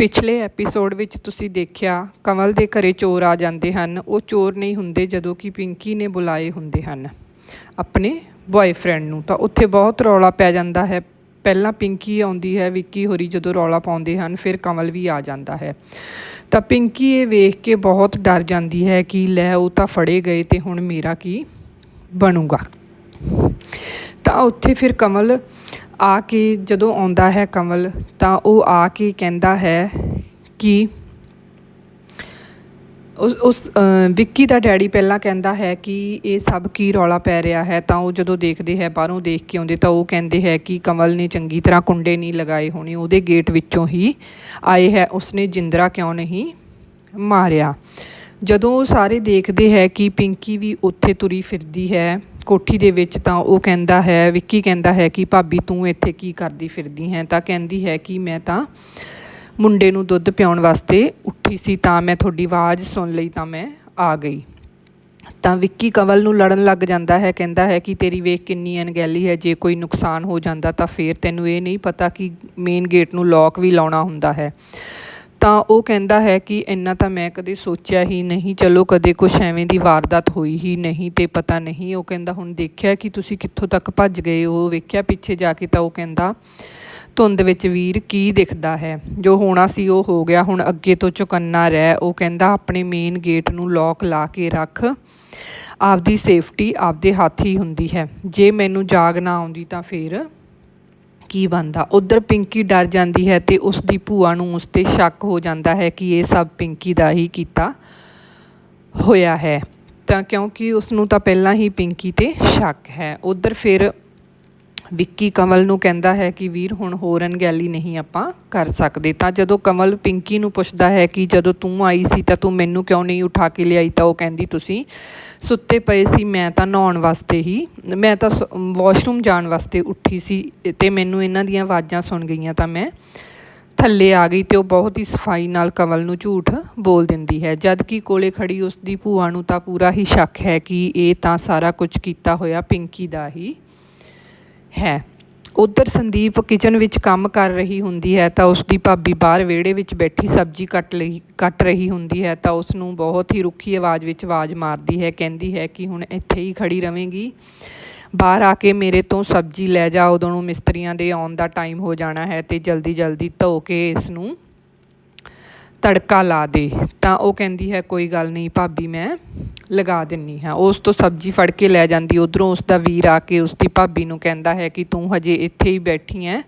ਪਿਛਲੇ ਐਪੀਸੋਡ ਵਿੱਚ ਤੁਸੀਂ ਦੇਖਿਆ ਕਮਲ ਦੇ ਘਰੇ ਚੋਰ ਆ ਜਾਂਦੇ ਹਨ। ਉਹ ਚੋਰ ਨਹੀਂ ਹੁੰਦੇ ਜਦੋਂ ਕਿ ਪਿੰਕੀ ਨੇ ਬੁਲਾਏ ਹੁੰਦੇ ਹਨ। ਆਪਣੇ ਬॉयਫ੍ਰੈਂਡ ਨੂੰ ਤਾਂ ਉੱਥੇ ਬਹੁਤ ਰੌਲਾ ਪੈ ਜਾਂਦਾ ਹੈ। ਪਹਿਲਾਂ ਪਿੰਕੀ ਆਉਂਦੀ ਹੈ, ਵਿੱਕੀ ਹੋਰੀ ਜਦੋਂ ਰੌਲਾ ਪਾਉਂਦੇ ਹਨ, ਫਿਰ ਕਮਲ ਵੀ ਆ ਜਾਂਦਾ ਹੈ। ਤਾਂ ਪਿੰਕੀ ਇਹ ਵੇਖ ਕੇ ਬਹੁਤ ਡਰ ਜਾਂਦੀ ਹੈ ਕਿ ਲੈ ਉਹ ਤਾਂ ਫੜੇ ਗਏ ਤੇ ਹੁਣ ਮੇਰਾ ਕੀ ਬਣੂਗਾ। ਤਾਂ ਉੱਥੇ ਫਿਰ ਕਮਲ ਆ ਕੇ ਜਦੋਂ ਆਉਂਦਾ ਹੈ ਕਮਲ, ਤਾਂ ਉਹ ਆ ਕੇ ਕਹਿੰਦਾ ਹੈ ਕਿ ਉਸ ਉਸ ਵਿੱਕੀ ਦਾ ਡੈਡੀ ਪਹਿਲਾਂ ਕਹਿੰਦਾ ਹੈ ਕਿ ਇਹ ਸਭ ਕੀ ਰੌਲਾ ਪੈ ਰਿਹਾ ਹੈ, ਤਾਂ ਉਹ ਜਦੋਂ ਦੇਖਦੇ ਹੈ, ਬਾਹਰੋਂ ਦੇਖ ਕੇ ਆਉਂਦੇ, ਤਾਂ ਉਹ ਕਹਿੰਦੇ ਹੈ ਕਿ ਕਮਲ ਨੇ ਚੰਗੀ ਤਰ੍ਹਾਂ ਕੁੰਡੇ ਨਹੀਂ ਲਗਾਏ ਹੋਣੇ, ਉਹਦੇ ਗੇਟ ਵਿੱਚੋਂ ਹੀ ਆਏ ਹੈ, ਉਸਨੇ ਜਿੰਦਰਾ ਕਿਉਂ ਨਹੀਂ ਮਾਰਿਆ। ਜਦੋਂ ਉਹ ਸਾਰੇ ਦੇਖਦੇ ਹੈ ਕਿ ਪਿੰਕੀ ਵੀ ਉੱਥੇ ਤੁਰੀ ਫਿਰਦੀ ਹੈ ਕੋਠੀ ਦੇ ਵਿੱਚ ਤਾਂ ਉਹ ਕਹਿੰਦਾ ਹੈ, ਵਿੱਕੀ ਕਹਿੰਦਾ ਹੈ ਕਿ ਭਾਬੀ ਤੂੰ ਇੱਥੇ ਕੀ ਕਰਦੀ ਫਿਰਦੀ ਹੈ? ਤਾਂ ਕਹਿੰਦੀ ਹੈ ਕਿ ਮੈਂ ਤਾਂ ਮੁੰਡੇ ਨੂੰ ਦੁੱਧ ਪਿਆਉਣ ਵਾਸਤੇ ਉੱਠੀ ਸੀ, ਤਾਂ ਮੈਂ ਤੁਹਾਡੀ ਆਵਾਜ਼ ਸੁਣ ਲਈ ਤਾਂ ਮੈਂ ਆ ਗਈ। ਤਾਂ ਵਿੱਕੀ ਕਵਲ ਨੂੰ ਲੜਨ ਲੱਗ ਜਾਂਦਾ ਹੈ, ਕਹਿੰਦਾ ਹੈ ਕਿ ਤੇਰੀ ਵੇਖ ਕਿੰਨੀ ਅਣਗਹਿਲੀ ਹੈ, ਜੇ ਕੋਈ ਨੁਕਸਾਨ ਹੋ ਜਾਂਦਾ ਤਾਂ ਫੇਰ ਤੈਨੂੰ ਇਹ ਨਹੀਂ ਪਤਾ ਕਿ ਮੇਨ ਗੇਟ ਨੂੰ ਲੌਕ ਵੀ ਲਾਉਣਾ ਹੁੰਦਾ ਹੈ। ਤਾਂ ਉਹ ਕਹਿੰਦਾ ਹੈ ਕਿ ਇੰਨਾ ਤਾਂ ਮੈਂ ਕਦੇ ਸੋਚਿਆ ਹੀ ਨਹੀਂ, ਚਲੋ ਕਦੇ ਕੁਛ ਐਵੇਂ ਦੀ ਵਾਰਦਾਤ ਹੋਈ ਹੀ ਨਹੀਂ ਤੇ ਪਤਾ ਨਹੀਂ। ਉਹ ਕਹਿੰਦਾ, ਹੁਣ ਦੇਖਿਆ ਕਿ ਤੁਸੀਂ ਕਿੱਥੋਂ ਤੱਕ ਭੱਜ ਗਏ ਉਹ ਵੇਖਿਆ ਪਿੱਛੇ ਜਾ ਕੇ ਤਾਂ ਉਹ ਕਹਿੰਦਾ, ਧੁੰਦ ਵਿੱਚ ਵੀਰ ਕੀ ਦਿਖਦਾ ਹੈ? ਜੋ ਹੋਣਾ ਸੀ ਉਹ ਹੋ ਗਿਆ, ਹੁਣ ਅੱਗੇ ਤੋਂ ਚੁਕੰਨਾ ਰਹਿ। ਉਹ ਕਹਿੰਦਾ, ਆਪਣੇ ਮੇਨ ਗੇਟ ਨੂੰ ਲੌਕ ਲਾ ਕੇ ਰੱਖ। ਆਪਦੀ ਸੇਫਟੀ ਆਪਦੇ ਹੱਥ ਹੀ ਹੁੰਦੀ ਹੈ। ਜੇ ਮੈਨੂੰ ਜਾਗ ਨਾ ਆਉਂਦੀ ਤਾਂ ਫੇਰ ਕੀ ਬਣਦਾ? ਉਧਰ ਪਿੰਕੀ ਡਰ ਜਾਂਦੀ ਹੈ ਤੇ ਉਸ ਦੀ ਭੂਆ ਨੂੰ ਉਸ ਤੇ ਸ਼ੱਕ ਹੋ ਜਾਂਦਾ ਹੈ ਕਿ ਇਹ ਸਭ ਪਿੰਕੀ ਦਾ ਹੀ ਕੀਤਾ ਹੋਇਆ ਹੈ। ਤਾਂ ਕਿਉਂਕਿ ਉਸ ਨੂੰ ਤਾਂ ਪਹਿਲਾਂ ਹੀ ਪਿੰਕੀ ਤੇ ਸ਼ੱਕ ਹੈ। ਉਧਰ ਫਿਰ ਵਿੱਕੀ ਕਮਲ ਨੂੰ ਕਹਿੰਦਾ ਹੈ ਕਿ ਵੀਰ, ਹੁਣ ਹੋਰ ਅਣਗਹਿਲੀ ਨਹੀਂ ਆਪਾਂ ਕਰ ਸਕਦੇ। ਤਾਂ ਜਦੋਂ ਕਮਲ ਪਿੰਕੀ ਨੂੰ ਪੁੱਛਦਾ ਹੈ ਕਿ ਜਦੋਂ ਤੂੰ ਆਈ ਸੀ ਤਾਂ ਤੂੰ ਮੈਨੂੰ ਕਿਉਂ ਨਹੀਂ ਉਠਾ ਕੇ ਲਿਆਈ, ਤਾਂ ਉਹ ਕਹਿੰਦੀ, ਤੁਸੀਂ ਸੁੱਤੇ ਪਏ ਸੀ, ਮੈਂ ਤਾਂ ਨਹਾਉਣ ਵਾਸਤੇ ਹੀ, ਮੈਂ ਤਾਂ ਵਾਸ਼ਰੂਮ ਜਾਣ ਵਾਸਤੇ ਉੱਠੀ ਸੀ ਤੇ ਮੈਨੂੰ ਇਹਨਾਂ ਦੀਆਂ ਆਵਾਜ਼ਾਂ ਸੁਣ ਗਈਆਂ, ਤਾਂ ਮੈਂ ਥੱਲੇ ਆ ਗਈ ਤੇ ਉਹ ਬਹੁਤ ਹੀ ਸਫ਼ਾਈ ਨਾਲ ਕਮਲ ਨੂੰ ਝੂਠ ਬੋਲ ਦਿੰਦੀ ਹੈ। ਜਦ ਕਿ ਕੋਲੇ ਖੜੀ ਉਸ ਦੀ ਭੂਆ ਨੂੰ ਤਾਂ ਪੂਰਾ ਹੀ ਸ਼ੱਕ ਹੈ ਕਿ ਇਹ ਤਾਂ ਸਾਰਾ ਕੁਝ ਕੀਤਾ ਹੋਇਆ ਪਿੰਕੀ ਦਾ ਹੀ। ਹੈ। ਉਧਰ ਸੰਦੀਪ ਕਿਚਨ ਵਿੱਚ ਕੰਮ ਕਰ ਰਹੀ ਹੁੰਦੀ ਹੈ ਤਾਂ ਉਸ ਦੀ ਭਾਬੀ ਬਾਹਰ ਵਿਹੜੇ ਵਿੱਚ ਬੈਠੀ ਸਬਜ਼ੀ ਕੱਟ ਲਈ, ਕੱਟ ਰਹੀ ਹੁੰਦੀ ਹੈ ਤਾਂ ਉਸ ਨੂੰ ਬਹੁਤ ਹੀ ਰੁੱਖੀ ਆਵਾਜ਼ ਵਿੱਚ ਆਵਾਜ਼ ਮਾਰਦੀ ਹੈ, ਕਹਿੰਦੀ ਹੈ ਕਿ ਹੁਣ ਇੱਥੇ ਹੀ ਖੜੀ ਰਵੇਂਗੀ। ਬਾਹਰ ਆ ਕੇ ਮੇਰੇ ਤੋਂ ਸਬਜ਼ੀ ਲੈ ਜਾ, ਉਦੋਂ ਨੂੰ ਮਿਸਤਰੀਆਂ ਦੇ ਆਉਣ ਦਾ ਟਾਈਮ ਹੋ ਜਾਣਾ ਹੈ ਤੇ ਜਲਦੀ ਜਲਦੀ ਧੋ ਕੇ ਇਸ ਨੂੰ ਤੜਕਾ ਲਾ ਦੇ, ਤਾਂ ਉਹ ਕਹਿੰਦੀ ਹੈ, ਕੋਈ ਗੱਲ ਨਹੀਂ ਭਾਬੀ, ਮੈਂ ਲਗਾ ਦਿੰਨੀ ਹਾਂ। ਉਸ ਤੋਂ ਸਬਜ਼ੀ ਫੜ ਕੇ ਲੈ ਜਾਂਦੀ, ਉਧਰੋਂ ਉਸ ਦਾ ਵੀਰ ਆ ਕੇ ਉਸ ਦੀ ਭਾਬੀ ਨੂੰ ਕਹਿੰਦਾ ਹੈ ਕਿ ਤੂੰ ਹਜੇ ਇੱਥੇ ਹੀ ਬੈਠੀ ਐ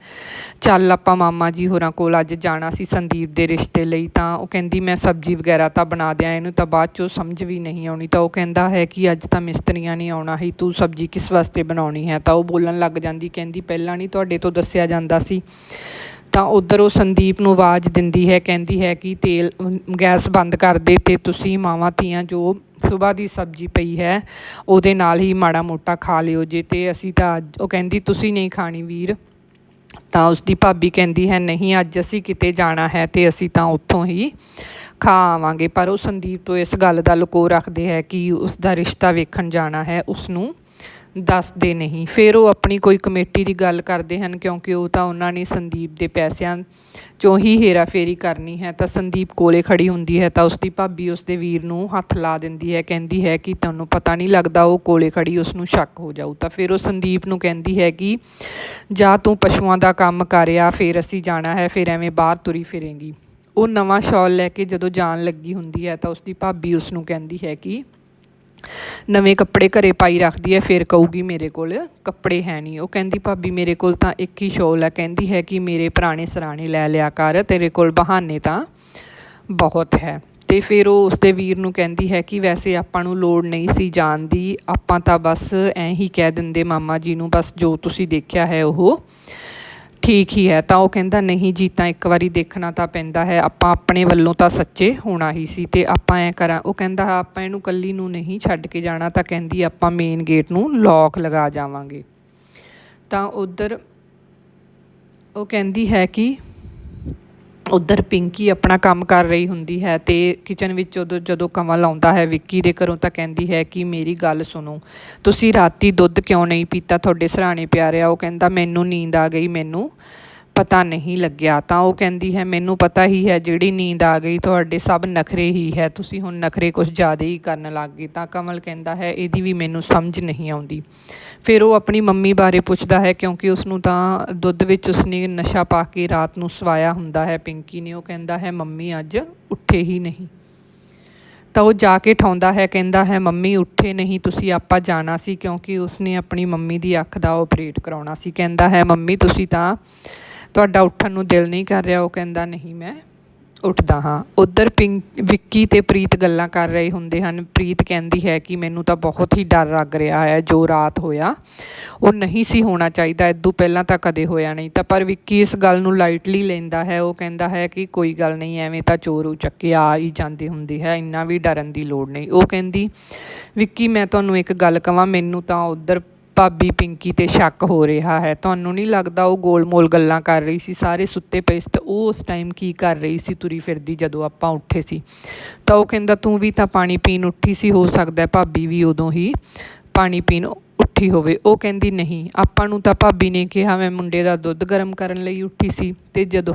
ਚੱਲ ਆਪਾਂ ਮਾਮਾ ਜੀ ਹੋਰਾਂ ਕੋਲ ਅੱਜ ਜਾਣਾ ਸੀ ਸੰਦੀਪ ਦੇ ਰਿਸ਼ਤੇ ਲਈ, ਤਾਂ ਉਹ ਕਹਿੰਦੀ, ਮੈਂ ਸਬਜ਼ੀ ਵਗੈਰਾ ਤਾਂ ਬਣਾ ਦਿਆਂ, ਇਹਨੂੰ ਤਾਂ ਬਾਅਦ ਚੋਂ ਸਮਝ ਵੀ ਨਹੀਂ ਆਉਣੀ। ਤਾਂ ਉਹ ਕਹਿੰਦਾ ਹੈ ਕਿ ਅੱਜ ਤਾਂ ਮਿਸਤਰੀਆਂ ਨੇ ਆਉਣਾ ਹੀ ਤੂੰ ਸਬਜ਼ੀ ਕਿਸ ਵਾਸਤੇ ਬਣਾਉਣੀ ਹੈ? ਤਾਂ ਉਹ ਬੋਲਣ ਲੱਗ ਜਾਂਦੀ, ਕਹਿੰਦੀ, ਪਹਿਲਾਂ ਨਹੀਂ ਤੁਹਾਡੇ ਤੋਂ ਦੱਸਿਆ ਜਾਂਦਾ ਸੀ ਤਾਂ ਉੱਧਰ ਉਹ ਸੰਦੀਪ ਨੂੰ ਆਵਾਜ਼ ਦਿੰਦੀ ਹੈ, ਕਹਿੰਦੀ ਹੈ ਕਿ ਤੇਲ ਗੈਸ ਬੰਦ ਕਰ ਦੇ ਅਤੇ ਤੁਸੀਂ ਮਾਵਾਂ, ਧੀਆਂ ਜੋ ਸੁਬਾਹ ਦੀ ਸਬਜ਼ੀ ਪਈ ਹੈ, ਉਹਦੇ ਨਾਲ ਹੀ ਮਾੜਾ ਮੋਟਾ ਖਾ ਲਿਓ ਜੇ ਅਤੇ ਅਸੀਂ ਤਾਂ ਅੱਜ- ਉਹ ਕਹਿੰਦੀ, ਤੁਸੀਂ ਨਹੀਂ ਖਾਣੀ ਵੀਰ। ਤਾਂ ਉਸਦੀ ਭਾਬੀ ਕਹਿੰਦੀ ਹੈ, ਨਹੀਂ, ਅੱਜ ਅਸੀਂ ਕਿਤੇ ਜਾਣਾ ਹੈ ਤੇ ਅਸੀਂ ਤਾਂ ਉੱਥੋਂ ਹੀ ਖਾ ਆਵਾਂਗੇ। ਪਰ ਉਹ ਸੰਦੀਪ ਤੋਂ ਇਸ ਗੱਲ ਦਾ ਲੁਕੋ ਰੱਖਦੇ ਹੈ ਕਿ ਉਸ ਦਾ ਰਿਸ਼ਤਾ ਵੇਖਣ ਜਾਣਾ ਹੈ ਉਸ ਨੂੰ ਦੱਸਦੇ ਨਹੀਂ। ਫਿਰ ਉਹ ਆਪਣੀ ਕੋਈ ਕਮੇਟੀ ਦੀ ਗੱਲ ਕਰਦੇ ਹਨ, ਕਿਉਂਕਿ ਉਹ ਤਾਂ ਉਹਨਾਂ ਨੇ ਸੰਦੀਪ ਦੇ ਪੈਸਿਆਂ ਚੋਂ ਹੀ ਹੇਰਾਫੇਰੀ ਕਰਨੀ ਹੈ। ਤਾਂ ਸੰਦੀਪ ਕੋਲੇ ਖੜੀ ਹੁੰਦੀ ਹੈ ਤਾਂ ਉਸਦੀ ਭਾਬੀ ਉਸਦੇ ਵੀਰ ਨੂੰ ਹੱਥ ਲਾ ਦਿੰਦੀ ਹੈ, ਕਹਿੰਦੀ ਹੈ ਕਿ ਤੁਹਾਨੂੰ ਪਤਾ ਨਹੀਂ ਲੱਗਦਾ ਉਹ ਕੋਲੇ ਖੜੀ ਉਸ ਨੂੰ ਸ਼ੱਕ ਹੋ ਜਾਊ। ਤਾਂ ਫਿਰ ਉਹ ਸੰਦੀਪ ਨੂੰ ਕਹਿੰਦੀ ਹੈ ਕਿ ਜਾਂ ਤੂੰ ਪਸ਼ੂਆਂ ਦਾ ਕੰਮ ਕਰਿਆ ਫਿਰ ਅਸੀਂ ਜਾਣਾ ਹੈ, ਫਿਰ ਐਵੇਂ ਬਾਹਰ ਤੁਰੀ ਫਿਰੇਂਗੀ। ਉਹ ਨਵਾਂ ਸ਼ਾਲ ਲੈ ਕੇ ਜਦੋਂ ਜਾਣ ਲੱਗੀ ਹੁੰਦੀ ਹੈ ਤਾਂ ਉਸਦੀ ਭਾਬੀ ਉਸ ਨੂੰ ਕਹਿੰਦੀ ਹੈ ਕਿ ਨਵੇਂ ਕੱਪੜੇ ਘਰੇ ਪਾਈ ਰੱਖਦੀ ਹੈ, ਫਿਰ ਕਹੂਗੀ ਮੇਰੇ ਕੋਲ, ਕੱਪੜੇ ਹੈ ਨਹੀਂ। ਉਹ ਕਹਿੰਦੀ, ਭਾਬੀ, ਮੇਰੇ ਕੋਲ ਤਾਂ ਇੱਕ ਹੀ ਸ਼ੋਲ ਹੈ। ਕਹਿੰਦੀ ਹੈ ਕਿ ਮੇਰੇ ਪੁਰਾਣੇ ਸਰਾਣੇ ਲੈ ਲਿਆ ਕਰ, ਤੇਰੇ ਕੋਲ ਬਹਾਨੇ ਤਾਂ ਬਹੁਤ ਹੈ। ਤੇ ਫਿਰ ਉਹ ਉਸਦੇ ਵੀਰ ਨੂੰ ਕਹਿੰਦੀ ਹੈ ਕਿ ਵੈਸੇ ਆਪਾਂ ਨੂੰ ਲੋੜ ਨਹੀਂ ਸੀ ਜਾਣ ਦੀ, ਆਪਾਂ ਤਾਂ ਬਸ ਐਂ ਹੀ ਕਹਿ ਦਿੰਦੇ ਮਾਮਾ ਜੀ ਨੂੰ, ਬਸ ਜੋ ਤੁਸੀਂ ਦੇਖਿਆ ਹੈ ਉਹ। ਠੀਕ ਹੀ ਹੈ, ਤਾਂ ਉਹ ਕਹਿੰਦਾ, ਨਹੀਂ ਜੀ, ਤਾਂ ਇੱਕ ਵਾਰੀ ਦੇਖਣਾ ਤਾਂ ਪੈਂਦਾ ਹੈ। ਆਪਾਂ ਆਪਣੇ ਵੱਲੋਂ ਤਾਂ ਸੱਚੇ ਹੋਣਾ ਹੀ ਸੀ ਤੇ ਆਪਾਂ ਐ ਕਰਾਂ ਉਹ ਕਹਿੰਦਾ ਆਪਾਂ ਇਹਨੂੰ ਕੱਲੀ ਨੂੰ ਨਹੀਂ ਛੱਡ ਕੇ ਜਾਣਾ, ਤਾਂ ਕਹਿੰਦੀ, ਆਪਾਂ ਮੇਨ ਗੇਟ ਨੂੰ ਲੌਕ ਲਗਾ ਜਾਵਾਂਗੇ। ਤਾਂ ਉਧਰ ਉਹ ਕਹਿੰਦੀ ਹੈ ਕਿ ਉੱਧਰ ਪਿੰਕੀ ਆਪਣਾ ਕੰਮ ਕਰ ਰਹੀ ਹੁੰਦੀ ਹੈ ਅਤੇ ਕਿਚਨ ਵਿੱਚ ਉਦੋਂ ਜਦੋਂ ਕਮਲ ਆਉਂਦਾ ਹੈ, ਵਿੱਕੀ ਦੇ ਘਰੋਂ ਤਾਂ ਕਹਿੰਦੀ ਹੈ ਕਿ ਮੇਰੀ ਗੱਲ ਸੁਣੋ। ਤੁਸੀਂ ਰਾਤੀ ਦੁੱਧ ਕਿਉਂ ਨਹੀਂ ਪੀਤਾ? ਤੁਹਾਡੇ ਸਰਾਣੇ ਪਿਆ ਰਿਹਾ ਉਹ ਕਹਿੰਦਾ, ਮੈਨੂੰ ਨੀਂਦ ਆ ਗਈ, ਮੈਨੂੰ ਪਤਾ ਨਹੀਂ ਲੱਗਿਆ, ਤਾਂ ਉਹ ਕਹਿੰਦੀ ਹੈ, ਮੈਨੂੰ ਪਤਾ ਹੀ ਹੈ ਜਿਹੜੀ ਨੀਂਦ ਆ ਗਈ, ਤੁਹਾਡੇ ਸਭ ਨਖਰੇ ਹੀ ਹੈ, ਤੁਸੀਂ ਹੁਣ ਨਖਰੇ ਕੁਝ ਜ਼ਿਆਦਾ ਹੀ ਕਰਨ ਲੱਗ ਗਏ। ਤਾਂ ਕਮਲ ਕਹਿੰਦਾ ਹੈ, ਇਹਦੀ ਵੀ ਮੈਨੂੰ ਸਮਝ ਨਹੀਂ ਆਉਂਦੀ। ਫਿਰ ਉਹ ਆਪਣੀ ਮੰਮੀ ਬਾਰੇ ਪੁੱਛਦਾ ਹੈ, ਕਿਉਂਕਿ ਉਸ ਨੂੰ ਤਾਂ ਦੁੱਧ ਵਿੱਚ ਉਸਨੇ ਨਸ਼ਾ ਪਾ ਕੇ ਰਾਤ ਨੂੰ ਸਵਾਇਆ ਹੁੰਦਾ ਹੈ, ਪਿੰਕੀ ਨੇ। ਉਹ ਕਹਿੰਦਾ ਹੈ, ਮੰਮੀ, ਅੱਜ ਉੱਠੇ ਹੀ ਨਹੀਂ। ਤਾਂ ਉਹ ਜਾ ਕੇ ਠਾਉਂਦਾ ਹੈ, ਕਹਿੰਦਾ ਹੈ, ਮੰਮੀ, ਉੱਠੇ ਨਹੀਂ, ਤੁਸੀਂ ਆਪਾਂ ਜਾਣਾ ਸੀ, ਕਿਉਂਕਿ ਉਸਨੇ ਆਪਣੀ ਮੰਮੀ ਦੀ ਅੱਖ ਦਾ ਆਪਰੇਟ ਕਰਾਉਣਾ ਸੀ। ਕਹਿੰਦਾ ਹੈ, ਮੰਮੀ, ਤੁਸੀਂ ਤਾਂ ਤੁਹਾਡਾ ਉੱਠਣ ਨੂੰ ਦਿਲ ਨਹੀਂ ਕਰ ਰਿਹਾ, ਉਹ ਕਹਿੰਦਾ, ਨਹੀਂ, ਮੈਂ ਉੱਠਦਾ ਹਾਂ। ਉਧਰ ਪਿੰਕ ਵਿੱਕੀ ਤੇ ਪ੍ਰੀਤ ਗੱਲਾਂ ਕਰ ਰਹੇ ਹੁੰਦੇ ਹਨ। ਪ੍ਰੀਤ ਕਹਿੰਦੀ ਹੈ ਕਿ ਮੈਨੂੰ ਤਾਂ ਬਹੁਤ ਹੀ ਡਰ ਲੱਗ ਰਿਹਾ ਹੈ, ਜੋ ਰਾਤ ਹੋਇਆ, ਉਹ ਨਹੀਂ ਸੀ ਹੋਣਾ ਚਾਹੀਦਾ ਇਦੋਂ ਪਹਿਲਾਂ ਤਾਂ ਕਦੇ ਹੋਇਆ ਨਹੀਂ। ਤਾਂ ਪਰ ਵਿੱਕੀ ਇਸ ਗੱਲ ਨੂੰ ਲਾਈਟਲੀ ਲੈਂਦਾ ਹੈ, ਉਹ ਕਹਿੰਦਾ ਹੈ ਕਿ ਕੋਈ ਗੱਲ ਨਹੀਂ, ਐਵੇਂ ਤਾਂ ਚੋਰ ਚੱਕੇ ਆ ਹੀ ਜਾਂਦੀ ਹੁੰਦੀ ਹੈ, ਇੰਨਾ ਵੀ ਡਰਨ ਦੀ ਲੋੜ ਨਹੀਂ। ਉਹ ਕਹਿੰਦੀ, ਵਿੱਕੀ, ਮੈਂ ਤੁਹਾਨੂੰ ਇੱਕ ਗੱਲ ਕਵਾਂ, ਮੈਨੂੰ ਤਾਂ ਉਧਰ ਭਾਬੀ ਪਿੰਕੀ ਤੇ ਸ਼ੱਕ ਹੋ ਰਿਹਾ ਹੈ। ਤੁਹਾਨੂੰ ਨਹੀਂ ਲੱਗਦਾ ਉਹ ਗੋਲ ਮੋਲ ਗੱਲਾਂ ਕਰ ਰਹੀ ਸੀ? ਸਾਰੇ ਸੁੱਤੇ ਪਏ ਸੀ ਤਾਂ ਉਹ ਉਸ ਟਾਈਮ ਕੀ ਕਰ ਰਹੀ ਸੀ ਤੁਰੀ ਫਿਰਦੀ ਜਦੋਂ ਆਪਾਂ ਉੱਠੇ ਸੀ? ਤਾਂ ਉਹ ਕਹਿੰਦਾ, ਤੂੰ ਵੀ ਤਾਂ ਪਾਣੀ ਪੀਣ ਉੱਠੀ ਸੀ, ਹੋ ਸਕਦਾ ਭਾਬੀ ਵੀ ਉਦੋਂ ਹੀ ਪਾਣੀ ਪੀਣ ਉੱਠੀ ਹੋਵੇ। ਉਹ ਕਹਿੰਦੀ, ਨਹੀਂ, ਆਪਾਂ ਨੂੰ ਤਾਂ ਭਾਬੀ ਨੇ ਕਿਹਾ, ਮੈਂ ਮੁੰਡੇ ਦਾ ਦੁੱਧ ਗਰਮ ਕਰਨ ਲਈ ਉੱਠੀ ਸੀ ਤੇ ਜਦੋਂ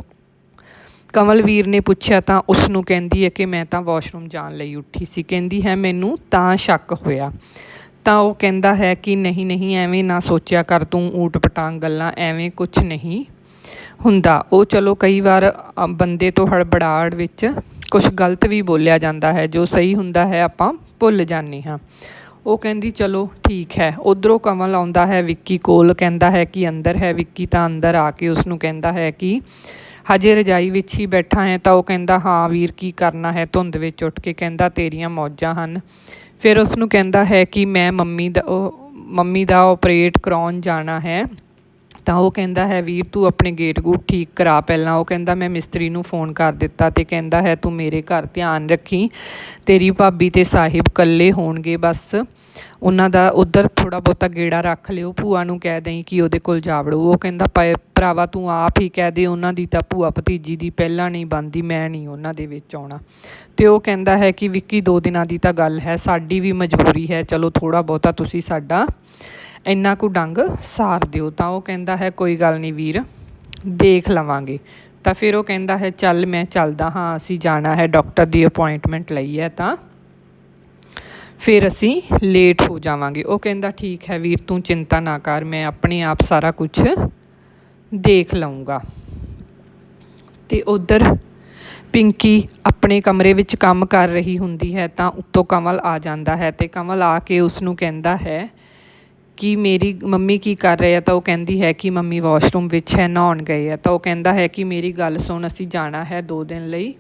ਕਮਲਵੀਰ ਨੇ ਪੁੱਛਿਆ ਤਾਂ ਉਸ ਨੂੰ ਕਹਿੰਦੀ ਹੈ ਕਿ ਮੈਂ ਤਾਂ ਵਾਸ਼ਰੂਮ ਜਾਣ ਲਈ ਉੱਠੀ ਸੀ। ਕਹਿੰਦੀ ਹੈ, ਮੈਨੂੰ ਤਾਂ ਸ਼ੱਕ ਹੋਇਆ। ਤਾਂ ਉਹ ਕਹਿੰਦਾ ਹੈ ਕਿ ਨਹੀਂ ਨਹੀਂ, ਐਵੇਂ ਨਾ ਸੋਚਿਆ ਕਰ ਤੂੰ ਊਟ ਪਟਾਂਗ ਗੱਲਾਂ, ਐਵੇਂ ਕੁਝ ਨਹੀਂ ਹੁੰਦਾ। ਉਹ ਚਲੋ ਕਈ ਵਾਰ ਬੰਦੇ ਤੋਂ ਹੜਬੜਾੜ ਵਿੱਚ ਕੁਝ ਗਲਤ ਵੀ ਬੋਲਿਆ ਜਾਂਦਾ ਹੈ, ਜੋ ਸਹੀ ਹੁੰਦਾ ਹੈ ਆਪਾਂ ਭੁੱਲ ਜਾਂਦੇ ਹਾਂ। ਉਹ ਕਹਿੰਦੀ, ਚਲੋ ਠੀਕ ਹੈ। ਉਧਰੋਂ ਕਮਲ ਆਉਂਦਾ ਹੈ ਵਿੱਕੀ ਕੋਲ, ਕਹਿੰਦਾ ਹੈ ਕਿ ਅੰਦਰ ਹੈ। ਵਿੱਕੀ ਤਾਂ ਅੰਦਰ ਆ ਕੇ ਉਸ ਨੂੰ ਕਹਿੰਦਾ ਹੈ ਕਿ ਹਜੇ ਰਜਾਈ ਵਿੱਚ ਹੀ ਬੈਠਾ ਹੈ ਤਾਂ ਉਹ ਕਹਿੰਦਾ, ਹਾਂ ਵੀਰ, ਕੀ ਕਰਨਾ ਹੈ? ਧੁੰਦ ਵਿੱਚ ਉੱਠ ਕੇ ਕਹਿੰਦਾ, ਤੇਰੀਆਂ ਮੌਜਾਂ ਹਨ। ਫਿਰ ਉਸ ਨੂੰ ਕਹਿੰਦਾ ਹੈ ਕਿ ਮੈਂ ਮੰਮੀ ਦਾ, ਉਹ ਮੰਮੀ ਦਾ ਓਪਰੇਟ ਕਰਾਉਣ ਜਾਣਾ ਹੈ। ਤਾਂ ਉਹ ਕਹਿੰਦਾ ਹੈ, ਵੀਰ, ਤੂੰ ਆਪਣੇ ਗੇਟ ਗੂਟ ਠੀਕ ਕਰਾ ਪਹਿਲਾਂ। ਉਹ ਕਹਿੰਦਾ, ਮੈਂ ਮਿਸਤਰੀ ਨੂੰ ਫੋਨ ਕਰ ਦਿੱਤਾ ਤੇ ਕਹਿੰਦਾ ਹੈ, ਤੂੰ ਮੇਰੇ ਘਰ ਧਿਆਨ ਰੱਖੀ। ਤੇਰੀ ਭਾਬੀ ਤੇ ਸਾਹਿਬ ਇਕੱਲੇ ਹੋਣਗੇ ਬਸ। ਉਹਨਾਂ ਦਾ ਉਧਰ ਥੋੜਾ ਬਹੁਤਾ ਗੇੜਾ ਰੱਖ ਲਿਓ। ਭੂਆ ਨੂੰ ਕਹਿ ਦੇਈ ਕਿ ਉਹਦੇ ਕੋਲ ਜਾ ਵੜੋ। ਉਹ ਕਹਿੰਦਾ, ਪਏ, ਭਰਾਵਾ, ਤੂੰ ਆਪ ਹੀ ਕਹਿ ਦੇ। ਉਹਨਾਂ ਦੀ ਤਾਂ ਭੂਆ ਭਤੀਜੀ ਦੀ ਪਹਿਲਾਂ ਨਹੀਂ ਬੰਦੀ ਮੈਂ ਨਹੀਂ ਉਹਨਾਂ ਦੇ ਵਿੱਚ ਆਉਣਾ। ਅਤੇ ਉਹ ਕਹਿੰਦਾ ਹੈ ਕਿ ਵਿੱਕੀ ਦੋ ਦਿਨਾਂ ਦੀ ਤਾਂ ਗੱਲ ਹੈ, ਸਾਡੀ ਵੀ ਮਜਬੂਰੀ ਹੈ, ਚਲੋ ਥੋੜ੍ਹਾ ਬਹੁਤਾ ਤੁਸੀਂ ਸਾਡਾ ਇੰਨਾ ਕੁ ਡੰਗ ਸਾਰ ਦਿਓ। ਤਾਂ ਉਹ ਕਹਿੰਦਾ ਹੈ, ਕੋਈ ਗੱਲ ਨਹੀਂ ਵੀਰ, ਦੇਖ ਲਵਾਂਗੇ। ਤਾਂ ਫਿਰ ਉਹ ਕਹਿੰਦਾ ਹੈ, ਚੱਲ ਮੈਂ ਚੱਲਦਾ ਹਾਂ, ਅਸੀਂ ਜਾਣਾ ਹੈ, ਡਾਕਟਰ ਦੀ ਅਪਾਇੰਟਮੈਂਟ ਲਈ ਹੈ ਤਾਂ। ਫਿਰ ਅਸੀਂ ਲੇਟ ਹੋ ਜਾਵਾਂਗੇ। ਉਹ ਕਹਿੰਦਾ, ਠੀਕ ਹੈ ਵੀਰ, ਤੂੰ ਚਿੰਤਾ ਨਾ ਕਰ, ਮੈਂ ਆਪਣੇ ਆਪ ਸਾਰਾ ਕੁਝ ਦੇਖ ਲਵਾਂਗਾ ਤੇ ਉਧਰ ਪਿੰਕੀ ਆਪਣੇ ਕਮਰੇ ਵਿੱਚ ਕੰਮ ਕਰ ਰਹੀ ਹੁੰਦੀ ਹੈ ਤਾਂ ਉੱਤੋਂ ਕਮਲ ਆ ਜਾਂਦਾ ਹੈ ਤੇ ਕਮਲ ਆ ਕੇ ਉਸ ਨੂੰ ਕਹਿੰਦਾ ਹੈ ਕਿ ਮੇਰੀ ਮੰਮੀ ਕੀ ਕਰ ਰਹੇ ਆ ਤਾਂ ਉਹ ਕਹਿੰਦੀ ਹੈ ਕਿ ਮੰਮੀ ਵਾਸ਼ਰੂਮ ਵਿੱਚ ਹੈ, ਨਹਾਉਣ ਗਏ ਆ ਤਾਂ ਉਹ ਕਹਿੰਦਾ ਹੈ ਕਿ ਮੇਰੀ ਗੱਲ ਸੁਣ, ਅਸੀਂ ਜਾਣਾ ਹੈ 2 ਦਿਨ ਲਈ।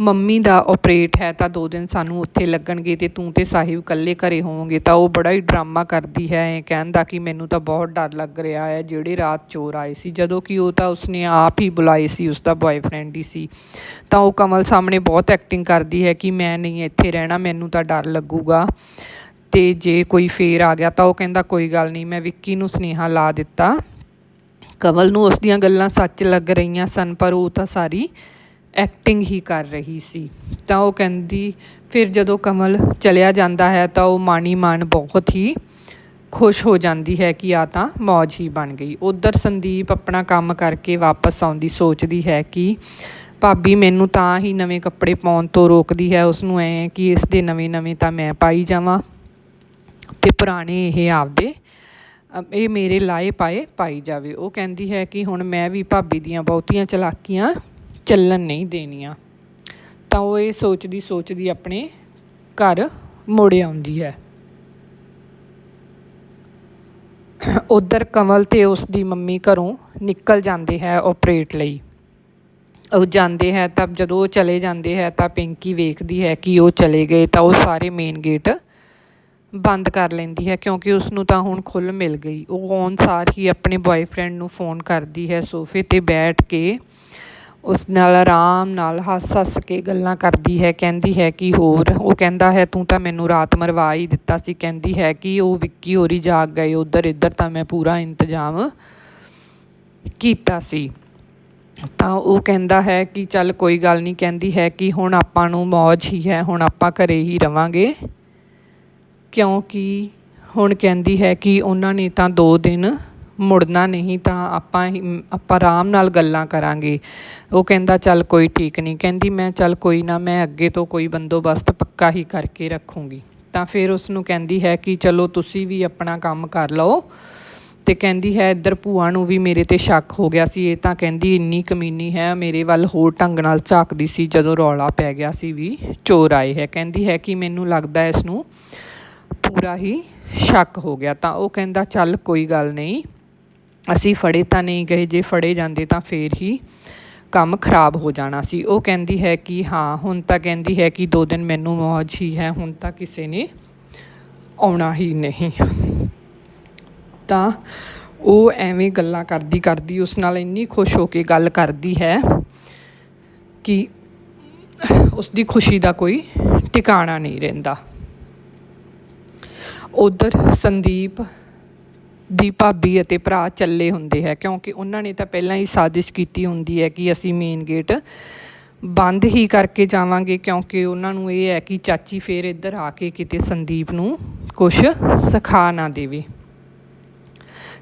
ਮੰਮੀ ਦਾ ਓਪਰੇਟ ਹੈ ਤਾਂ ਦੋ ਦਿਨ ਸਾਨੂੰ ਉੱਥੇ ਲੱਗਣਗੇ ਅਤੇ ਤੂੰ ਤੇ ਸਾਹਿਬ ਇਕੱਲੇ ਘਰੇ ਹੋਵੋਗੇ ਤਾਂ ਉਹ ਬੜਾ ਹੀ ਡਰਾਮਾ ਕਰਦੀ ਹੈ ਕਹਿਣ ਦਾ ਕਿ ਮੈਨੂੰ ਤਾਂ ਬਹੁਤ ਡਰ ਲੱਗ ਰਿਹਾ ਹੈ। ਜਿਹੜੇ ਰਾਤ ਚੋਰ ਆਏ ਸੀ, ਜਦੋਂ ਕਿ ਉਹ ਤਾਂ ਉਸਨੇ ਆਪ ਹੀ ਬੁਲਾਏ ਸੀ, ਉਸਦਾ ਬॉयਫ੍ਰੈਂਡ ਹੀ ਸੀ। ਤਾਂ ਉਹ ਕਮਲ ਸਾਹਮਣੇ ਬਹੁਤ ਐਕਟਿੰਗ ਕਰਦੀ ਹੈ ਕਿ ਮੈਂ ਨਹੀਂ ਇੱਥੇ ਰਹਿਣਾ, ਮੈਨੂੰ ਤਾਂ ਡਰ ਲੱਗੂਗਾ। ਤੇ ਜੇ ਕੋਈ ਫੇਰ ਆ ਗਿਆ ਤਾਂ ਉਹ ਕਹਿੰਦਾ, ਕੋਈ ਗੱਲ ਨਹੀਂ, ਮੈਂ ਵਿੱਕੀ ਨੂੰ ਸੁਨੇਹਾ ਲਾ ਦਿੱਤਾ। ਕਮਲ ਨੂੰ ਉਸ ਦੀਆਂ ਗੱਲਾਂ ਸੱਚ ਲੱਗ ਰਹੀਆਂ ਸਨ, ਪਰ ਉਹ ਤਾਂ ਸਾਰੀ ਐਕਟਿੰਗ ਹੀ ਕਰ ਰਹੀ ਸੀ। ਤਾਂ ਉਹ ਕਹਿੰਦੀ, ਫਿਰ ਜਦੋਂ ਕਮਲ ਚਲਿਆ ਜਾਂਦਾ ਹੈ, ਤਾਂ ਉਹ ਮਾਣੀ ਮਾਨ ਬਹੁਤ ਹੀ ਖੁਸ਼ ਹੋ ਜਾਂਦੀ ਹੈ ਕਿ ਆ ਤਾਂ ਮੌਜ ਹੀ ਬਣ ਗਈ। ਉਧਰ ਸੰਦੀਪ ਆਪਣਾ ਕੰਮ ਕਰਕੇ ਵਾਪਸ ਆਉਂਦੀ ਸੋਚਦੀ ਹੈ ਕਿ ਭਾਬੀ ਮੈਨੂੰ ਤਾਂ ਹੀ ਨਵੇਂ ਕੱਪੜੇ ਪਾਉਣ ਤੋਂ ਰੋਕਦੀ ਹੈ। ਉਸ ਨੂੰ ਐ ਕਿ ਇਸ ਦੇ ਨਵੇਂ ਨਵੇਂ ਤਾਂ ਮੈਂ ਪਾਈ ਜਾਵਾਂ ਤੇ ਪੁਰਾਣੇ ਇਹ ਆਪਦੇ ਇਹ ਮੇਰੇ ਲਾਏ ਪਾਏ ਪਾਈ ਜਾਵੇ। ਉਹ ਕਹਿੰਦੀ ਹੈ ਕਿ ਹੁਣ ਮੈਂ ਵੀ ਭਾਬੀ ਦੀਆਂ ਬਹੁਤੀਆਂ ਚਲਾਕੀਆਂ ਚੱਲਣ ਨਹੀਂ ਦੇਣੀਆਂ। ਤਾਂ ਉਹ ਇਹ ਸੋਚਦੀ ਸੋਚਦੀ ਆਪਣੇ ਘਰ ਮੁੜ ਆਉਂਦੀ ਹੈ। ਉਧਰ ਕਮਲ ਤੇ ਉਸ ਦੀ ਮੰਮੀ ਘਰੋਂ ਨਿਕਲ ਜਾਂਦੇ ਹੈ ਆਪਰੇਟ ਲਈ। ਉਹ ਜਾਂਦੇ ਹੈ ਤਾਂ ਜਦੋਂ ਉਹ ਚਲੇ ਜਾਂਦੇ ਹੈ ਤਾਂ ਪਿੰਕੀ ਵੇਖਦੀ ਹੈ ਕਿ ਉਹ ਚਲੇ ਗਏ ਤਾਂ ਉਹ ਸਾਰੇ ਮੇਨ ਗੇਟ ਬੰਦ ਕਰ ਲੈਂਦੀ ਹੈ ਕਿਉਂਕਿ ਉਸ ਨੂੰ ਤਾਂ ਹੁਣ ਖੁੱਲ੍ਹ ਮਿਲ ਗਈ। ਉਹ ਆਉਣ ਸਾਰ ਹੀ ਆਪਣੇ ਬॉयਫ੍ਰੈਂਡ ਨੂੰ ਫੋਨ ਕਰਦੀ ਹੈ ਸੋਫੇ ਤੇ ਬੈਠ ਕੇ ਉਸ ਨਾਲ ਆਰਾਮ ਨਾਲ ਹੱਸ-ਹੱਸ ਕੇ ਗੱਲਾਂ ਕਰਦੀ ਹੈ, ਕਹਿੰਦੀ ਹੈ ਕਿ ਹੋਰ। ਉਹ ਕਹਿੰਦਾ ਹੈ, ਤੂੰ ਤਾਂ ਮੈਨੂੰ ਰਾਤ ਮਰਵਾ ਹੀ ਦਿੱਤਾ ਸੀ। ਕਹਿੰਦੀ ਹੈ ਕਿ ਉਹ ਵਿੱਕੀ ਹੋਰੀ ਜਾਗ ਗਏ। ਉਧਰ, ਇੱਧਰ ਤਾਂ ਮੈਂ ਪੂਰਾ ਇੰਤਜ਼ਾਮ ਕੀਤਾ ਸੀ। ਤਾਂ ਉਹ ਕਹਿੰਦਾ ਹੈ ਕਿ ਚੱਲ ਕੋਈ ਗੱਲ ਨਹੀਂ। ਕਹਿੰਦੀ ਹੈ ਕਿ ਹੁਣ ਆਪਾਂ ਨੂੰ ਮੌਜ ਹੀ ਹੈ, ਹੁਣ ਆਪਾਂ ਘਰੇ ਹੀ ਰਵਾਂਗੇ। ਕਿਉਂਕਿ ਹੁਣ ਕਹਿੰਦੀ ਹੈ ਕਿ ਉਹਨਾਂ ਨੇ ਤਾਂ 2 ਦਿਨ ਮੁੜਨਾ ਨਹੀਂ ਤਾਂ ਆਪਾਂ ਹੀ- ਆਪਾਂ ਆਰਾਮ ਨਾਲ ਗੱਲਾਂ ਕਰਾਂਗੇ। ਉਹ ਕਹਿੰਦਾ, ਚੱਲ ਕੋਈ ਠੀਕ ਨਹੀਂ। ਕਹਿੰਦੀ, ਮੈਂ ਚੱਲ ਕੋਈ ਨਾ, ਮੈਂ ਅੱਗੇ ਤੋਂ ਕੋਈ ਬੰਦੋਬਸਤ ਪੱਕਾ ਹੀ ਕਰਕੇ ਰੱਖੂੰਗੀ। ਤਾਂ ਫਿਰ ਉਸ ਨੂੰ ਕਹਿੰਦੀ ਹੈ ਕਿ, ਚਲੋ ਤੁਸੀਂ ਵੀ ਆਪਣਾ ਕੰਮ ਕਰ ਲਓ। ਤੇ ਕਹਿੰਦੀ ਹੈ, ਇੱਧਰ ਭੂਆ ਨੂੰ ਵੀ ਮੇਰੇ ਤੇ ਸ਼ੱਕ ਹੋ ਗਿਆ ਸੀ। ਇਹ ਤਾਂ ਕਹਿੰਦੀ ਇੰਨੀ ਕਮੀਨੀ ਹੈ, ਮੇਰੇ ਵੱਲ ਹੋਰ ਢੰਗ ਨਾਲ ਝਾਕਦੀ ਸੀ ਜਦੋਂ ਰੌਲਾ ਪੈ ਗਿਆ ਸੀ ਵੀ ਚੋਰ ਆਏ ਹੈ। ਕਹਿੰਦੀ ਹੈ ਕਿ ਮੈਨੂੰ ਲੱਗਦਾ ਇਸ ਨੂੰ ਪੂਰਾ ਹੀ ਸ਼ੱਕ ਹੋ ਗਿਆ। ਤਾਂ ਉਹ ਕਹਿੰਦਾ, ਚੱਲ ਕੋਈ ਗੱਲ ਨਹੀਂ। ਅਸੀਂ ਫੜੇ ਤਾਂ ਨਹੀਂ ਗਏ, ਜੇ ਫੜੇ ਜਾਂਦੇ ਤਾਂ ਫਿਰ ਹੀ ਕੰਮ ਖਰਾਬ ਹੋ ਜਾਣਾ ਸੀ। ਉਹ ਕਹਿੰਦੀ ਹੈ ਕਿ ਹਾਂ, ਹੁਣ ਤਾਂ ਕਹਿੰਦੀ ਹੈ ਕਿ ਦੋ ਦਿਨ ਮੈਨੂੰ ਮੌਜ ਹੀ ਹੈ, ਹੁਣ ਤਾਂ ਕਿਸੇ ਨੇ ਆਉਣਾ ਹੀ ਨਹੀਂ। ਤਾਂ ਉਹ ਐਵੇਂ ਗੱਲਾਂ ਕਰਦੀ ਕਰਦੀ ਉਸ ਨਾਲ ਇੰਨੀ ਖੁਸ਼ ਹੋ ਕੇ ਗੱਲ ਕਰਦੀ ਹੈ ਕਿ ਉਸ ਦੀ ਖੁਸ਼ੀ ਦਾ ਕੋਈ ਟਿਕਾਣਾ ਨਹੀਂ ਰਹਿੰਦਾ। ਉਧਰ ਸੰਦੀਪ ਦੀ ਭਾਬੀ ਅਤੇ ਭਰਾ ਚੱਲੇ ਹੁੰਦੇ ਹੈ, ਕਿਉਂਕਿ ਉਹਨਾਂ ਨੇ ਤਾਂ ਪਹਿਲਾਂ ਹੀ ਸਾਜ਼ਿਸ਼ ਕੀਤੀ ਹੁੰਦੀ ਹੈ ਕਿ ਅਸੀਂ ਮੇਨ ਗੇਟ ਬੰਦ ਹੀ ਕਰਕੇ ਜਾਵਾਂਗੇ, ਕਿਉਂਕਿ ਉਹਨਾਂ ਨੂੰ ਇਹ ਹੈ ਕਿ ਚਾਚੀ ਫੇਰ ਇੱਧਰ ਆ ਕੇ ਕਿਤੇ ਸੰਦੀਪ ਨੂੰ ਕੁਝ ਸਿਖਾ ਨਾ ਦੇਵੇ।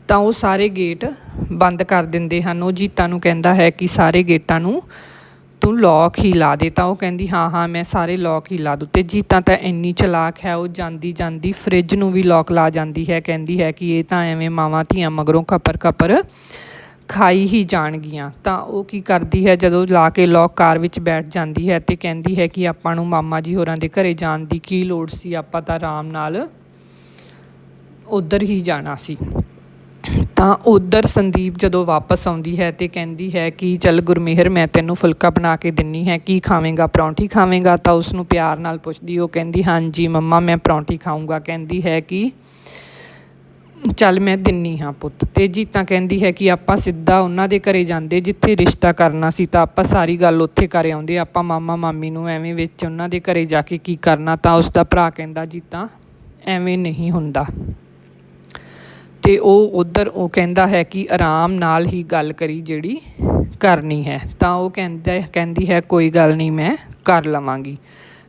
ਤਾਂ ਉਹ ਸਾਰੇ ਗੇਟ ਬੰਦ ਕਰ ਦਿੰਦੇ ਹਨ। ਉਹ ਜੀਤਾ ਨੂੰ ਕਹਿੰਦਾ ਹੈ ਕਿ ਸਾਰੇ ਗੇਟਾਂ ਨੂੰ ਤੂੰ ਲੌਕ ਹੀ ਲਾ ਦੇ, ਤਾਂ ਉਹ ਕਹਿੰਦੀ, ਹਾਂ ਹਾਂ, ਮੈਂ ਸਾਰੇ ਲੌਕ ਹੀ ਲਾ ਦੂੰ ਤੇ ਜੀਤਾ ਤਾਂ ਇੰਨੀ ਚਲਾਕ ਹੈ, ਉਹ ਜਾਂਦੀ ਜਾਂਦੀ ਫ੍ਰਿਜ ਨੂੰ ਵੀ ਲੌਕ ਲਾ ਜਾਂਦੀ ਹੈ, ਕਹਿੰਦੀ ਹੈ ਕਿ ਇਹ ਤਾਂ ਐਵੇਂ ਮਾਵਾਂ ਧੀਆਂ ਮਗਰੋਂ ਖਪਰ ਖਪਰ ਖਾਈ ਹੀ ਜਾਣਗੀਆਂ। ਤਾਂ ਉਹ ਕੀ ਕਰਦੀ ਹੈ, ਜਦੋਂ ਲਾ ਕੇ ਲੌਕ ਕਾਰ ਵਿੱਚ ਬੈਠ ਜਾਂਦੀ ਹੈ ਤੇ ਕਹਿੰਦੀ ਹੈ ਕਿ ਆਪਾਂ ਨੂੰ ਮਾਮਾ ਜੀ ਹੋਰਾਂ ਦੇ ਘਰੇ ਜਾਣ ਦੀ ਕੀ ਲੋੜ ਸੀ, ਆਪਾਂ ਤਾਂ ਆਰਾਮ ਨਾਲ ਉਧਰ ਹੀ ਜਾਣਾ ਸੀ। ਤਾਂ ਉੱਧਰ ਸੰਦੀਪ ਜਦੋਂ ਵਾਪਸ ਆਉਂਦੀ ਹੈ ਤੇ ਕਹਿੰਦੀ ਹੈ ਕਿ ਚੱਲ ਗੁਰਮੇਹਰ, ਮੈਂ ਤੈਨੂੰ ਫੁਲਕਾ ਬਣਾ ਕੇ ਦਿੰਨੀ ਹੈ, ਕੀ ਖਾਵੇਂਗਾ? ਪਰੌਂਠੀ ਖਾਵੇਂਗਾ? ਤਾਂ ਉਸ ਨੂੰ ਪਿਆਰ ਨਾਲ ਪੁੱਛਦੀ, ਉਹ ਕਹਿੰਦੀ, ਹਾਂਜੀ ਮੰਮਾ, ਮੈਂ ਪਰੌਂਠੀ ਖਾਊਂਗਾ। ਕਹਿੰਦੀ ਹੈ ਕਿ ਚੱਲ ਮੈਂ ਦਿੰਨੀ ਹਾਂ ਪੁੱਤ। ਤੇ ਜੀਤਾ ਕਹਿੰਦੀ ਹੈ ਕਿ ਆਪਾਂ ਸਿੱਧਾ ਉਹਨਾਂ ਦੇ ਘਰੇ ਜਾਂਦੇ, ਜਿੱਥੇ ਰਿਸ਼ਤਾ ਕਰਨਾ ਸੀ, ਤਾਂ ਆਪਾਂ ਸਾਰੀ ਗੱਲ ਉੱਥੇ ਕਰ ਆਉਂਦੇ। ਆਪਾਂ ਮਾਮਾ, ਮਾਮੀ ਨੂੰ ਐਵੇਂ ਵਿੱਚ ਉਹਨਾਂ ਦੇ ਘਰੇ ਜਾ ਕੇ ਕੀ ਕਰਨਾ, ਤਾਂ ਉਸ ਦਾ ਭਰਾ ਕਹਿੰਦਾ ਜੀਤਾ ਐਵੇਂ ਨਹੀਂ ਹੁੰਦਾ। ਅਤੇ ਉਹ ਉੱਧਰ ਉਹ ਕਹਿੰਦਾ ਹੈ ਕਿ ਆਰਾਮ ਨਾਲ ਹੀ ਗੱਲ ਕਰੀ ਜਿਹੜੀ ਕਰਨੀ ਹੈ। ਤਾਂ ਉਹ ਕਹਿੰਦਾ, ਕਹਿੰਦੀ ਹੈ, ਕੋਈ ਗੱਲ ਨਹੀਂ, ਮੈਂ ਕਰ ਲਵਾਂਗੀ।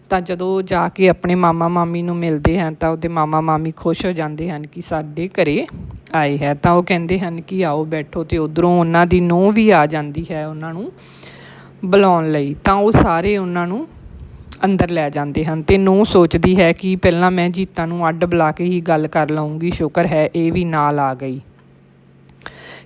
ਤਾਂ ਜਦੋਂ ਉਹ ਜਾ ਕੇ ਆਪਣੇ ਮਾਮਾ ਮਾਮੀ ਨੂੰ ਮਿਲਦੇ ਹਨ, ਤਾਂ ਉਹਦੇ ਮਾਮਾ ਮਾਮੀ ਖੁਸ਼ ਹੋ ਜਾਂਦੇ ਹਨ ਕਿ ਸਾਡੇ ਘਰੇ ਆਏ ਹੈ। ਤਾਂ ਉਹ ਕਹਿੰਦੇ ਹਨ ਕਿ ਆਓ ਬੈਠੋ ਤੇ ਉਧਰੋਂ ਉਹਨਾਂ ਦੀ ਨੂੰਹ ਵੀ ਆ ਜਾਂਦੀ ਹੈ ਉਹਨਾਂ ਨੂੰ ਬੁਲਾਉਣ ਲਈ। ਤਾਂ ਉਹ ਸਾਰੇ ਉਹਨਾਂ ਨੂੰ ਅੰਦਰ ਲੈ ਜਾਂਦੇ ਹਨ ਅਤੇ ਨੂੰ ਸੋਚਦੀ ਹੈ ਕਿ ਪਹਿਲਾਂ ਮੈਂ ਜੀਤਾ ਨੂੰ ਅੱਡ ਬੁਲਾ ਕੇ ਹੀ ਗੱਲ ਕਰ ਲਵਾਂਗੀ ਸ਼ੁਕਰ ਹੈ ਇਹ ਵੀ ਨਾਲ ਆ ਗਈ।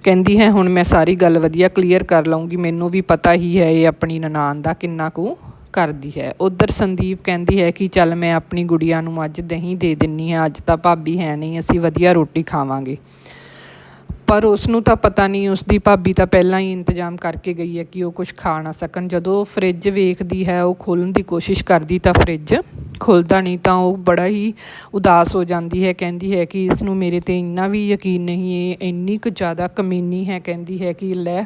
ਕਹਿੰਦੀ ਹੈ, ਹੁਣ ਮੈਂ ਸਾਰੀ ਗੱਲ ਵਧੀਆ ਕਲੀਅਰ ਕਰ ਲਵਾਂਗੀ ਮੈਨੂੰ ਵੀ ਪਤਾ ਹੀ ਹੈ ਇਹ ਆਪਣੀ ਨਨਾਣ ਦਾ ਕਿੰਨਾ ਕੁ ਕਰਦੀ ਹੈ। ਉਧਰ ਸੰਦੀਪ ਕਹਿੰਦੀ ਹੈ ਕਿ ਚੱਲ ਮੈਂ ਆਪਣੀ ਗੁੜੀਆ ਨੂੰ ਅੱਜ ਦਹੀਂ ਦੇ ਦਿੰਨੀ ਹਾਂ, ਅੱਜ ਤਾਂ ਭਾਬੀ ਹੈ ਨਹੀਂ, ਅਸੀਂ ਵਧੀਆ ਰੋਟੀ ਖਾਵਾਂਗੇ। ਪਰ ਉਸ ਨੂੰ ਤਾਂ ਪਤਾ ਨਹੀਂ ਉਸ ਦੀ ਭਾਬੀ ਤਾਂ ਪਹਿਲਾਂ ਹੀ ਇੰਤਜ਼ਾਮ ਕਰਕੇ ਗਈ ਹੈ ਕਿ ਉਹ ਕੁਝ ਖਾ ਨਾ ਸਕਣ। ਜਦੋਂ ਫਰਿੱਜ ਵੇਖਦੀ ਹੈ, ਉਹ ਖੋਲ੍ਹਣ ਦੀ ਕੋਸ਼ਿਸ਼ ਕਰਦੀ ਤਾਂ ਫਰਿੱਜ ਖੁੱਲਦਾ ਨਹੀਂ ਤਾਂ ਉਹ ਬੜਾ ਹੀ ਉਦਾਸ ਹੋ ਜਾਂਦੀ ਹੈ। ਕਹਿੰਦੀ ਹੈ ਕਿ ਇਸ ਨੂੰ ਮੇਰੇ ਤੇ ਇੰਨਾ ਵੀ ਯਕੀਨ ਨਹੀਂ ਇਹ ਇੰਨੀ ਕੁ ਜ਼ਿਆਦਾ ਕਮੀਨੀ ਹੈ। ਕਹਿੰਦੀ ਹੈ ਕਿ ਲੈ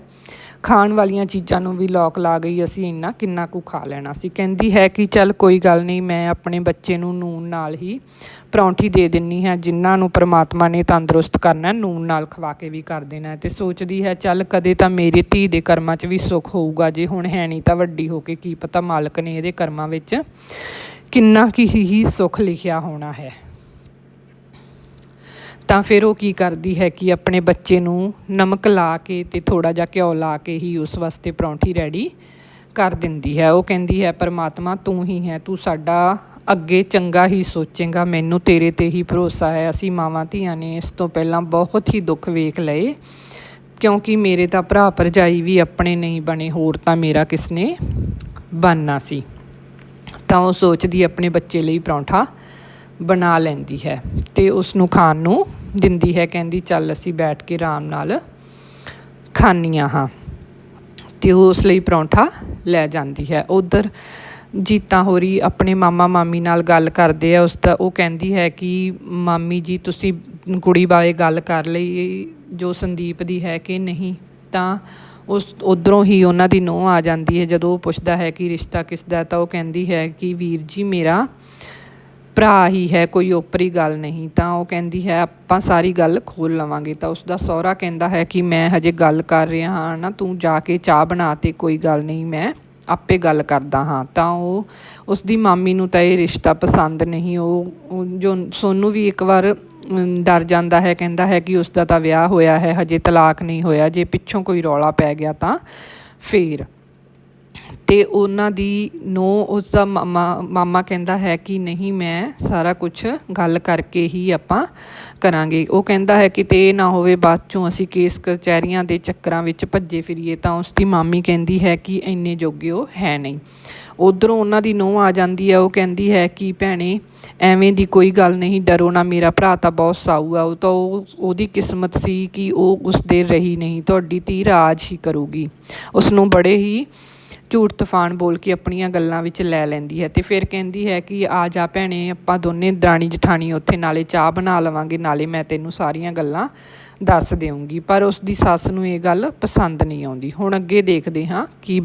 ਖਾਣ ਵਾਲੀਆਂ ਚੀਜ਼ਾਂ ਨੂੰ ਵੀ ਲੋਕ ਲਾ ਗਈ, ਅਸੀਂ ਇੰਨਾ ਕਿੰਨਾ ਕੁ ਖਾ ਲੈਣਾ ਸੀ। ਕਹਿੰਦੀ ਹੈ ਕਿ ਚੱਲ ਕੋਈ ਗੱਲ ਨਹੀਂ, ਮੈਂ ਆਪਣੇ ਬੱਚੇ ਨੂੰ ਨੂਨ ਨਾਲ ਹੀ ਪਰੌਂਠੀ ਦੇ ਦਿੰਨੀ ਹੈ। ਜਿਨ੍ਹਾਂ ਨੂੰ ਪ੍ਰਮਾਤਮਾ ਨੇ ਤੰਦਰੁਸਤ ਕਰਨਾ, ਨੂਨ ਨਾਲ ਖਵਾ ਕੇ ਵੀ ਕਰ ਦੇਣਾ ਹੈ। ਤੇ ਸੋਚਦੀ ਹੈ, ਚੱਲ ਕਦੇ ਤਾਂ ਮੇਰੀ ਧੀ ਦੇ ਕਰਮਾਂ 'ਚ ਵੀ ਸੁੱਖ ਹੋਊਗਾ। ਜੇ ਹੁਣ ਹੈ ਨਹੀਂ ਤਾਂ ਵੱਡੀ ਹੋ ਕੇ ਕੀ ਪਤਾ ਮਾਲਕ ਨੇ ਇਹਦੇ ਕਰਮਾਂ ਵਿੱਚ ਕਿੰਨਾ ਕੀ ਹੀ ਸੁੱਖ ਲਿਖਿਆ ਹੋਣਾ ਹੈ। ਤਾਂ ਫਿਰ ਉਹ ਕੀ ਕਰਦੀ ਹੈ ਕਿ ਆਪਣੇ ਬੱਚੇ ਨੂੰ ਨਮਕ ਲਾ ਕੇ ਅਤੇ ਥੋੜ੍ਹਾ ਜਿਹਾ ਘਿਓ ਲਾ ਕੇ ਹੀ ਉਸ ਵਾਸਤੇ ਪਰੌਂਠੀ ਰੈਡੀ ਕਰ ਦਿੰਦੀ ਹੈ। ਉਹ ਕਹਿੰਦੀ ਹੈ, ਪਰਮਾਤਮਾ, ਤੂੰ ਹੀ ਹੈ, ਤੂੰ ਸਾਡਾ ਅੱਗੇ ਚੰਗਾ ਹੀ ਸੋਚੇਗਾ। ਮੈਨੂੰ ਤੇਰੇ ਤੇ ਹੀ ਭਰੋਸਾ ਹੈ। ਅਸੀਂ ਮਾਵਾਂ ਧੀਆਂ ਨੇ ਇਸ ਤੋਂ ਪਹਿਲਾਂ ਬਹੁਤ ਹੀ ਦੁੱਖ ਵੇਖ ਲਏ। ਕਿਉਂਕਿ ਮੇਰੇ ਤਾਂ ਭਰਾ ਭਰਜਾਈ ਵੀ ਆਪਣੇ ਨਹੀਂ ਬਣੇ, ਹੋਰ ਤਾਂ ਮੇਰਾ ਕਿਸਨੇ ਬਣਨਾ ਸੀ। ਤਾਂ ਉਹ ਸੋਚਦੀ ਆਪਣੇ ਬੱਚੇ ਲਈ ਪਰੌਂਠਾ ਬਣਾ ਲੈਂਦੀ ਹੈ ਤੇ ਉਸ ਨੂੰ ਖਾਣ ਨੂੰ ਦਿੰਦੀ ਹੈ, ਕਹਿੰਦੀ, ਚੱਲ ਅਸੀਂ ਬੈਠ ਕੇ ਆਰਾਮ ਨਾਲ ਖਾਣੀਆਂ ਹਾਂ। ਤੇ ਉਹ ਉਸ ਲਈ ਪਰੌਂਠਾ ਲੈ ਜਾਂਦੀ ਹੈ। ਉਧਰ ਜੀਤਾ ਹੋਰੀ ਆਪਣੇ ਮਾਮਾ ਮਾਮੀ ਨਾਲ ਗੱਲ ਕਰਦੇ ਆ। ਉਸ ਦਾ ਉਹ ਕਹਿੰਦੀ ਹੈ ਕਿ, ਮਾਮੀ ਜੀ, ਤੁਸੀਂ ਕੁੜੀ ਬਾਰੇ ਗੱਲ ਕਰ ਲਈ, ਜੋ ਸੰਦੀਪ ਦੀ ਹੈ ਕਿ ਨਹੀਂ? ਤਾਂ ਉਸ ਉਧਰੋਂ ਹੀ ਉਹਨਾਂ ਦੀ ਨੂੰਹ ਆ ਜਾਂਦੀ ਹੈ। ਜਦੋਂ ਉਹ ਪੁੱਛਦਾ ਹੈ ਕਿ ਰਿਸ਼ਤਾ ਕਿਸ ਦਾ ਤਾਂ ਉਹ ਕਹਿੰਦੀ ਹੈ ਕਿ, ਵੀਰ ਜੀ, ਮੇਰਾ ਭਰਾ ਹੀ ਹੈ, ਕੋਈ ਓਪਰੀ ਗੱਲ ਨਹੀਂ। ਤਾਂ ਉਹ ਕਹਿੰਦੀ ਹੈ, ਆਪਾਂ ਸਾਰੀ ਗੱਲ ਖੋਲ ਲਵਾਂਗੇ। ਤਾਂ ਉਸ ਦਾ ਸਹੁਰਾ ਕਹਿੰਦਾ ਹੈ ਕਿ ਮੈਂ ਹਜੇ ਗੱਲ ਕਰ ਰਿਹਾ ਹਾਂ ਨਾ, ਤੂੰ ਜਾ ਕੇ ਚਾਹ ਬਣਾ ਤੇ ਕੋਈ ਗੱਲ ਨਹੀਂ, ਮੈਂ ਆਪੇ ਗੱਲ ਕਰਦਾ ਹਾਂ। ਤਾਂ ਉਹ ਉਸ ਦੀ ਮਾਮੀ ਨੂੰ ਤਾਂ ਇਹ ਰਿਸ਼ਤਾ ਪਸੰਦ ਨਹੀਂ, ਉਹ ਜੋ ਸੋਨੂੰ ਵੀ ਇੱਕ ਵਾਰ ਡਰ ਜਾਂਦਾ ਹੈ, ਕਹਿੰਦਾ ਹੈ ਕਿ ਉਸ ਦਾ ਤਾਂ ਵਿਆਹ ਹੋਇਆ ਹੈ, ਹਜੇ ਤਲਾਕ ਨਹੀਂ ਹੋਇਆ, ਜੇ ਪਿੱਛੋਂ ਕੋਈ ਰੌਲਾ ਪੈ ਗਿਆ ਤਾਂ ਫੇਰ। ਤੇ ਉਹਨਾਂ ਦੀ ਨੂੰਹ ਉਸਦਾ ਮਾਮਾ ਮਾਮਾ ਕਹਿੰਦਾ ਹੈ ਕਿ ਨਹੀਂ, ਮੈਂ ਸਾਰਾ ਕੁਝ ਗੱਲ ਕਰਕੇ ਹੀ ਆਪਾਂ ਕਰਾਂਗੇ। ਉਹ ਕਹਿੰਦਾ ਹੈ ਕਿ ਤੇ ਇਹ ਨਾ ਹੋਵੇ, ਬਾਅਦ ਚੋਂ ਅਸੀਂ ਕੇਸ ਕਚਹਿਰੀਆਂ ਦੇ ਚੱਕਰਾਂ ਵਿੱਚ ਭੱਜੇ ਫਿਰੀਏ ਤਾਂ ਉਸਦੀ ਮਾਮੀ ਕਹਿੰਦੀ ਹੈ ਕਿ ਇੰਨੇ ਜੋਗੇ ਉਹ ਹੈ ਨਹੀਂ। ਉਧਰੋਂ ਉਹਨਾਂ ਦੀ ਨੂੰਹ ਆ ਜਾਂਦੀ ਹੈ, ਉਹ ਕਹਿੰਦੀ ਹੈ ਕਿ ਭੈਣੇ, ਐਵੇਂ ਦੀ ਕੋਈ ਗੱਲ ਨਹੀਂ, ਡਰੋ ਨਾ, ਮੇਰਾ ਭਰਾ ਤਾਂ ਬਹੁਤ ਸਾਊ ਆ, ਉਹ ਤਾਂ ਉਹ, ਉਹਦੀ ਕਿਸਮਤ ਸੀ ਕਿ ਉਹ ਉਸ ਦੇ ਰਹੀ ਨਹੀਂ, ਤੁਹਾਡੀ ਧੀ ਰਾਜ ਹੀ ਕਰੂਗੀ। ਉਸ ਨੂੰ ਬੜੇ ਹੀ ਝੂਠ ਤੂਫਾਨ ਬੋਲ ਕੇ ਆਪਣੀਆਂ ਗੱਲਾਂ ਵਿੱਚ ਲੈ ਲੈਂਦੀ ਹੈ ਅਤੇ ਫਿਰ ਕਹਿੰਦੀ ਹੈ ਕਿ ਆ ਜਾ ਭੈਣੇ, ਆਪਾਂ ਦੋਨੇ ਦਰਾਣੀ ਜਠਾਣੀ ਉੱਥੇ ਨਾਲੇ ਚਾਹ ਬਣਾ ਲਵਾਂਗੇ, ਨਾਲੇ ਮੈਂ ਤੈਨੂੰ ਸਾਰੀਆਂ ਗੱਲਾਂ ਦੱਸ ਦੇਵਾਂਗੀ ਪਰ ਉਸ ਦੀ ਸੱਸ ਨੂੰ ਇਹ ਗੱਲ ਪਸੰਦ ਨਹੀਂ ਆਉਂਦੀ। ਹੁਣ ਅੱਗੇ ਦੇਖਦੇ ਹਾਂ ਕੀ